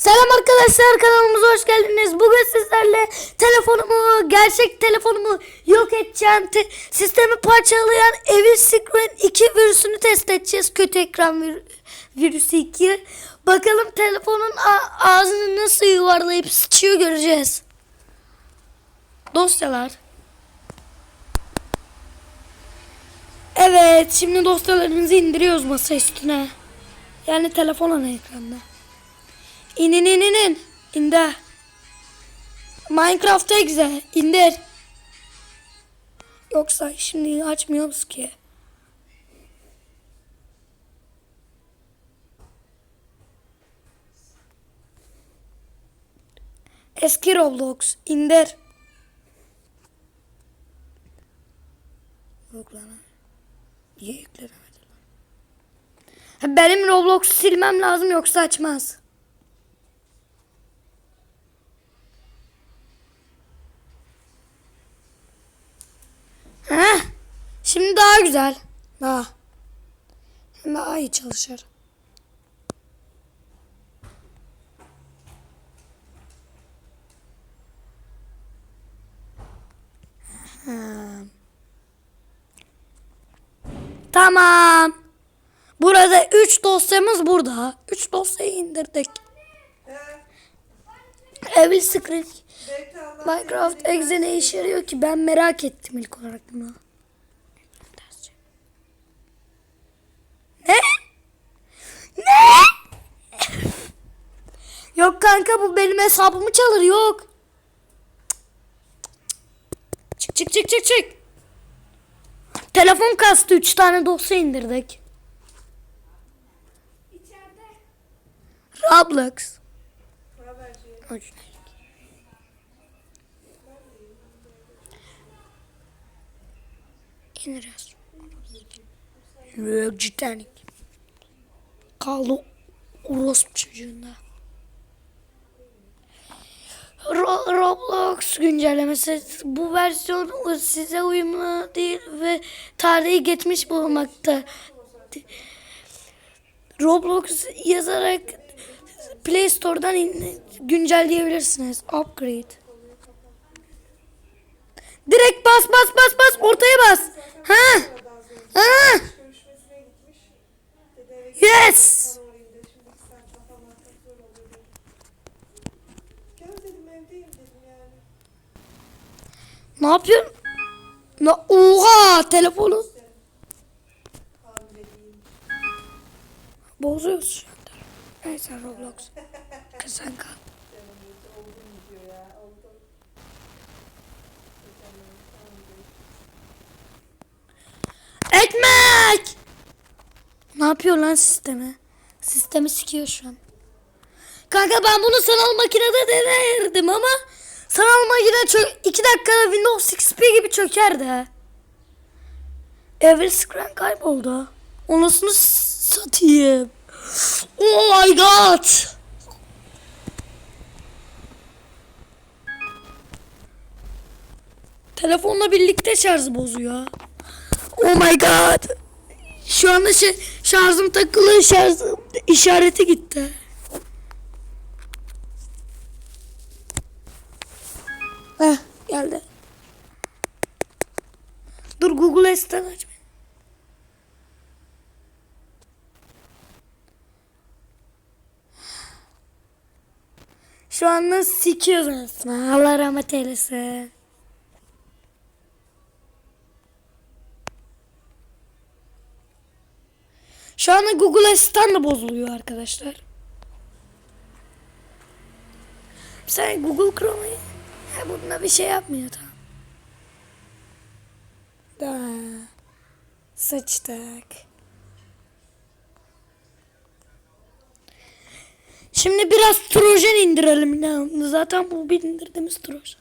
Selam arkadaşlar kanalımıza hoş geldiniz. Bugün sizlerle telefonumu, gerçek telefonumu yok edeceğim. Te- sistemi parçalayan Evil Secret 2 virüsünü test edeceğiz. Kötü ekran vir- virüsü 2. Bakalım telefonun ağzını nasıl yuvarlayıp sıçıyor göreceğiz. Dosyalar. Evet şimdi dosyalarımızı indiriyoruz masa üstüne. Yani telefon ana ekranda. İnin in in in. İndir. Minecraft Exe. indir. Yoksa şimdi açmıyoruz ki. Eski Roblox. indir. Yok lan. Niye yüklenemedi lan? Ha, Benim Roblox'u silmem lazım yoksa açmaz. Heh. Şimdi daha güzel. Daha. Hem daha iyi çalışır. Ha. Tamam. Burada 3 dosyamız burada. 3 dosyayı indirdik. Evil Secret Minecraft Exe ne işe yarıyor ki? Ben merak ettim ilk olarak bunu. Ne? Ne? Yok kanka bu benim hesabımı çalır yok. Çık çık çık çık çık. Telefon kastı 3 tane dosya indirdik. Roblox. Orijinal. İneriz. Cidden. Kaldı orospu çocuğunda. Ro- Roblox güncellemesi bu versiyon size uyumlu değil ve tarihi geçmiş bulunmakta. Roblox yazarak Play Store'dan in- güncelleyebilirsiniz. Upgrade. Direkt bas bas bas bas ortaya bas. Ha? Ha? Ne yapıyorsun? Na oha telefonu bozuyoruz şu anda. Neyse Roblox. Kız sen kal. Ekmek! Ne yapıyor lan sistemi? Sistemi sikiyor şu an. Kanka ben bunu sanal makinede denerdim ama sanal makine çö 2 dakikada Windows XP gibi çökerdi. Evil Screen kayboldu. Onasını satayım. Oh my god. Telefonla birlikte şarjı bozuyor. Oh my god. Şu anda şarjım takılı şarjım işareti gitti. Heh geldi. Dur Google Assistant aç. Şu anda sikiyoruz aslında. Allah rahmet eylesin. Şu anda Google Assistant da bozuluyor arkadaşlar. Sen Google Chrome'u ha, bununla bir şey yapmıyor tamam. Da sıçtık. Şimdi biraz Trojan indirelim. Ya. Zaten bu bir indirdiğimiz Trojan.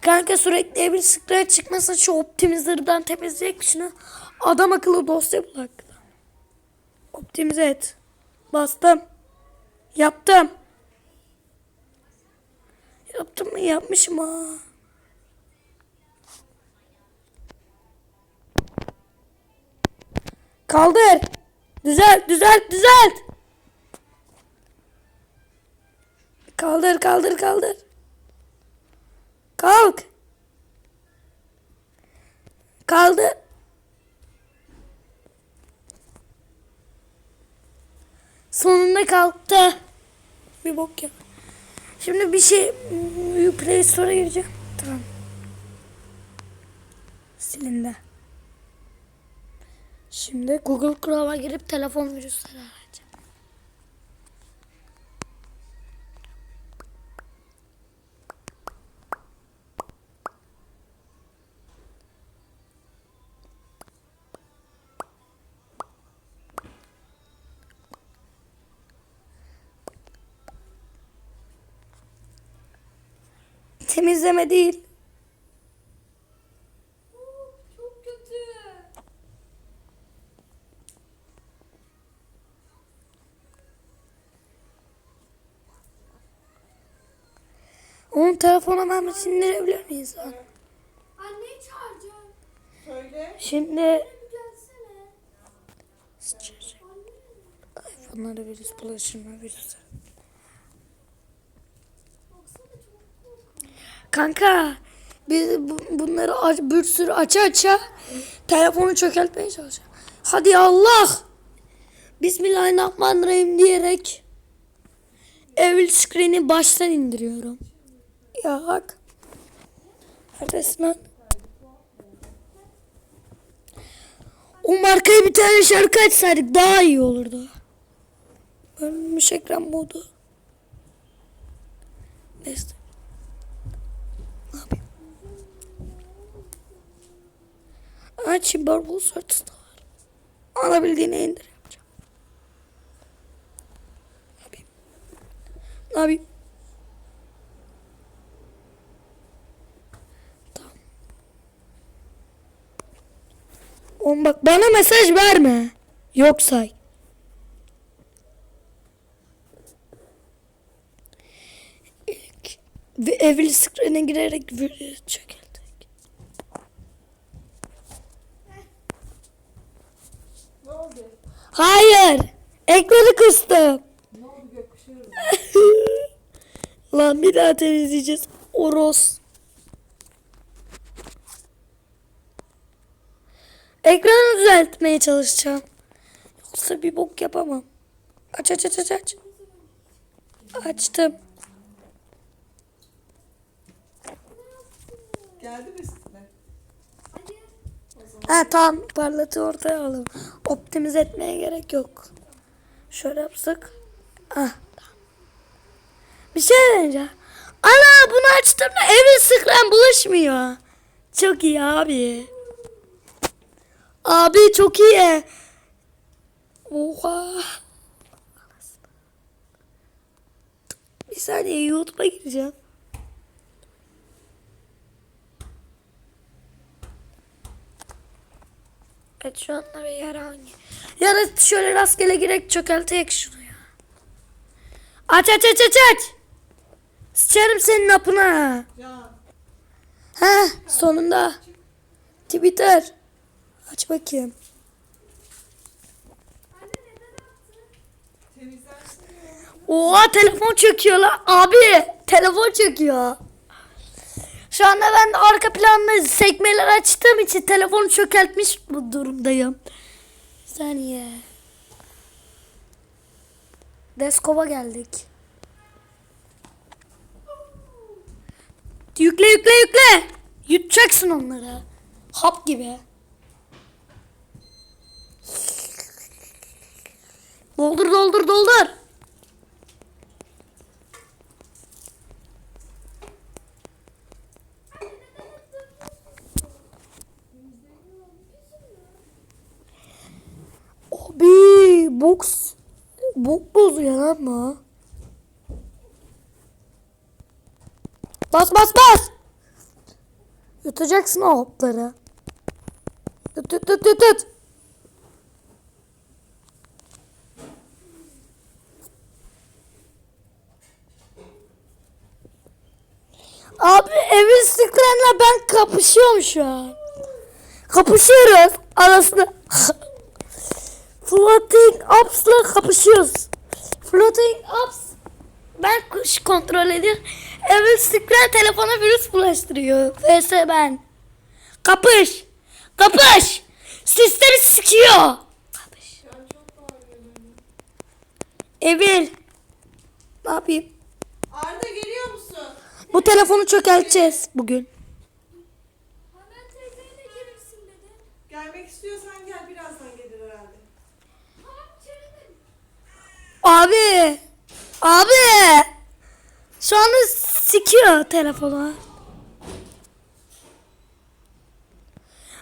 Kanka sürekli bir sıklığa çıkmasın şu optimizer'dan temizleyek şunu. Adam akıllı dosya bulak. Optimize et. Bastım. Yaptım. Yaptım mı? Yapmışım ha. Kaldır. Düzelt, düzelt, düzelt. Kaldır kaldır kaldır. Kalk. Kaldır. Sonunda kalktı. Bir bok ya. Şimdi bir şey Play Store'a gireceğim. Tamam. Silindi. Şimdi Google Chrome'a girip telefon virüsleri Temizleme değil. Çok kötü. Onun telefona mermisi indirebilir miyiz lan? Anneyi çağıracağım. Söyle. Şimdi Bir gelsene. iPhone'lara virüs bulaşırma virüsü. Baksana çok korkunç. Kanka biz bu- bunları aç, bir sürü aça aça telefonu çökeltmeye çalışacağım. Hadi ya Allah. Bismillahirrahmanirrahim diyerek Evil Screen'i baştan indiriyorum. Ya bak. Neredesin? O markaya bir tane şarkı açsaydık daha iyi olurdu. Bölünmüş ekran modu. Neyse. Açayım Barbol Sörtüs'te var. Alabildiğine indir yapacağım. Ne yapayım? Ne yapayım? Tamam. Oğlum bak bana mesaj verme. Yok say. İlk ve evli screen'e girerek video çökeldik. Ne oldu? Hayır. Ekranı kıstım. Lan bir daha temizleyeceğiz. Oros. Ekranı düzeltmeye çalışacağım. Yoksa bir bok yapamam. Aç aç aç aç aç. Açtım. Geldi mi? Ha tamam parlatı ortaya alalım. Optimize etmeye gerek yok. Şöyle yapsak. Ah. Bir şey deneyeceğim. Ana bunu açtığımda evin sıkran bulaşmıyor. Çok iyi abi. Abi çok iyi. Oha. Bir saniye YouTube'a gireceğim. Evet şu anda bir yer hangi? Ya da şöyle rastgele girek çökelteyek şunu ya. Aç aç aç aç aç. Sıçarım senin apına. Can. Ha sonunda. Twitter. Aç bakayım. Ya. Oha telefon çöküyor lan. Abi telefon çöküyor. Şu anda ben arka planda sekmeler açtığım için telefonu çökeltmiş bu durumdayım. Saniye. Deskova geldik. Yükle yükle yükle. Yutacaksın onları. Hap gibi. Doldur doldur doldur. Abi boks bok bozuyor lan. Bas bas bas. Yutacaksın o hopları. Tut tut tut tut tut. Abi evin sıklarına ben kapışıyorum şu an. Kapışıyoruz arasında. Floating Ups'la kapışıyoruz. Floating Ups Ben kuş kontrol ediyorum. Evil Screen telefona virüs bulaştırıyor. VS ben. Kapış. Kapış. Sistemi sikiyor. Kapış. Evil. Ne yapayım? Arda geliyor musun? Bu telefonu çökelteceğiz bugün. Hemen teyzeyle gelirsin dedi. Gelmek istiyorsan Abi. Abi. Şu anda sikiyor telefonu.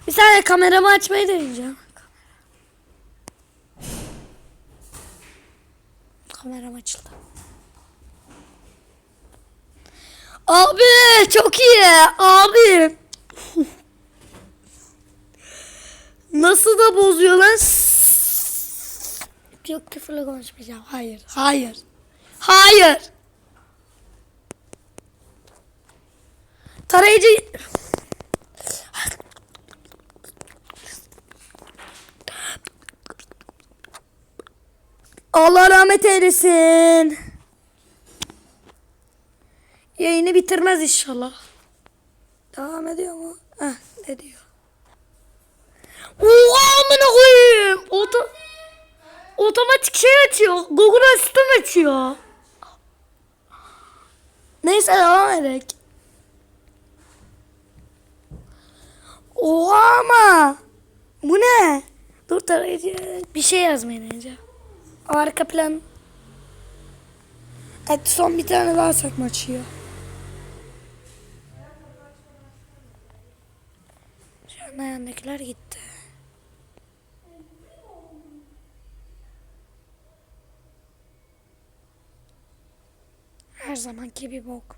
Bir saniye kameramı açmayı deneyeceğim. Kameram açıldı. Abi çok iyi. Abi. Nasıl da bozuyor lan? Yok küfürle konuşmayacağım. Hayır. Hayır. Hayır. Tarayıcı... Allah rahmet eylesin. Yayını bitirmez inşallah. Devam ediyor mu? Heh, ediyor. Oha amına koyayım. Oto otomatik şey açıyor. Google Assistant açıyor. Neyse devam edelim. Oha ama. Bu ne? Dur tarayıcı. Bir şey yazmaya deneyeceğim. Arka plan. Evet son bir tane daha sakma açıyor. Şu an yandakiler gitti. Her zamanki bir bok.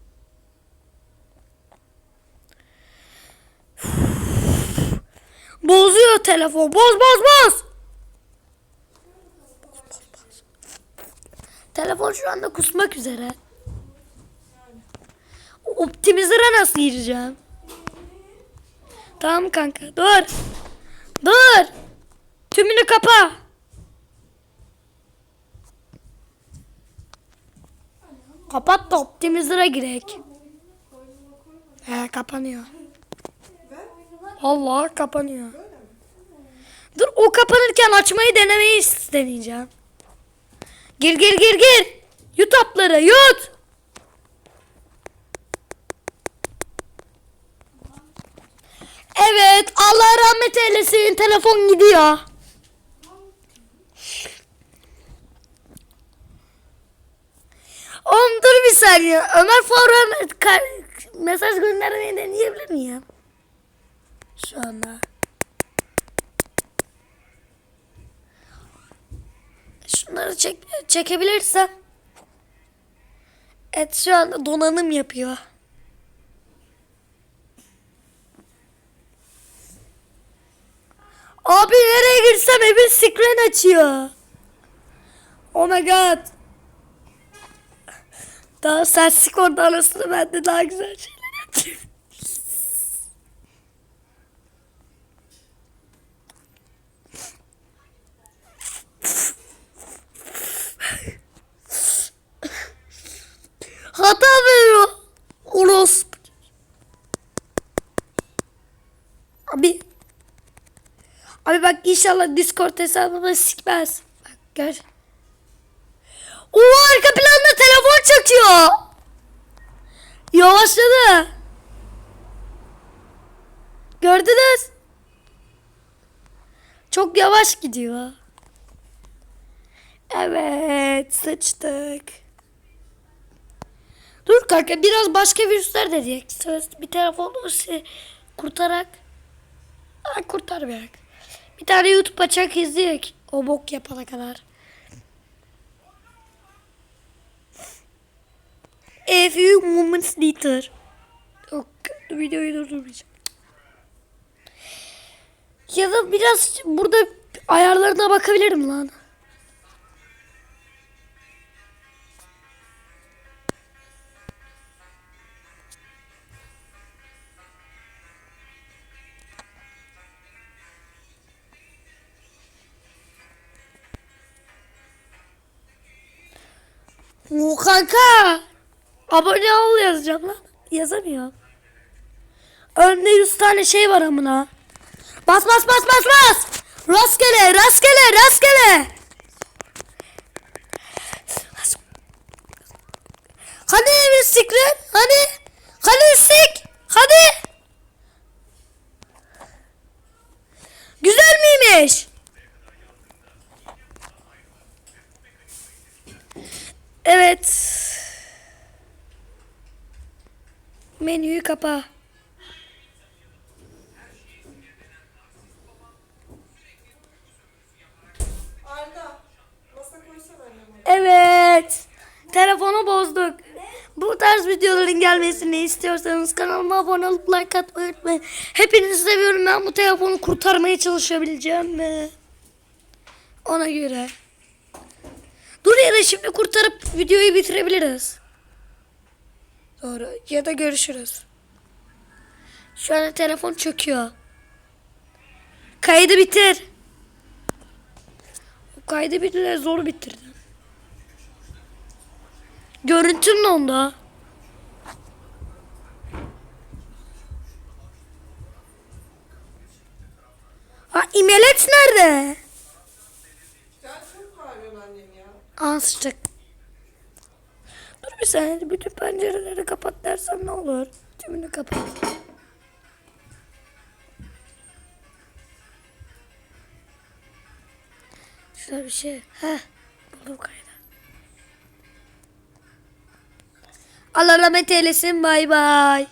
Bozuyor telefon. Boz boz boz. Telefon şu anda kusmak üzere. Optimizer'a nasıl gireceğim? Tamam kanka. Dur. Dur. Tümünü kapa. Kapat da Optimizer'a girek. He kapanıyor. Allah kapanıyor. Dur o kapanırken açmayı denemeyi deneyeceğim. Gir gir gir gir. Yut hapları yut. Evet Allah rahmet eylesin telefon gidiyor. Oğlum dur bir saniye. Ömer Faruk'a ka- mesaj göndermeyi deneyebilir miyim? Şu anda. Şunları çek çekebilirsem. Evet şu anda donanım yapıyor. Abi nereye girsem evin screen açıyor. Oh my god. Daha sersik orada anasını ben de daha güzel şeyler yapayım. Hata veriyor. Orospu. Abi. Abi bak inşallah Discord hesabımı sikmez. Bak gör. O arka planda çekiyor. Yavaşladı. Gördünüz. Çok yavaş gidiyor. Evet sıçtık. Dur kanka biraz başka virüsler de diye. Söz bir telefonu kurtarak. Ha, kurtar bir Bir tane YouTube açak izleyek. O bok yapana kadar. A few moments later. Yok, videoyu durdurmayacağım. Ya da biraz burada ayarlarına bakabilirim lan. Oo kanka. Abone ol yazacağım lan. Yazamıyorum. Önde 100 tane şey var amına. Bas bas bas bas bas. Rastgele rastgele rastgele. Hadi bir sikret. Hadi. Hadi sik. Hadi. Güzel miymiş? Evet. Menüyü kapa. Evet. Telefonu bozduk. Bu tarz videoların gelmesini istiyorsanız kanalıma abone olup like atmayı unutmayın. Hepinizi seviyorum. Ben bu telefonu kurtarmaya çalışabileceğim mi? Ona göre. Dur ya da şimdi kurtarıp videoyu bitirebiliriz. Doğru. Ya da görüşürüz. Şu anda telefon çöküyor. Kaydı bitir. Kaydı bitir zor bitirdim. Görüntüm de onda. Ha imelet nerede? Aa sıcak. Bir saniye bütün pencereleri kapat dersen ne olur? Tümünü kapat. Şurada bir şey. Heh. Buldum kaydı. Allah rahmet eylesin. Bay bay.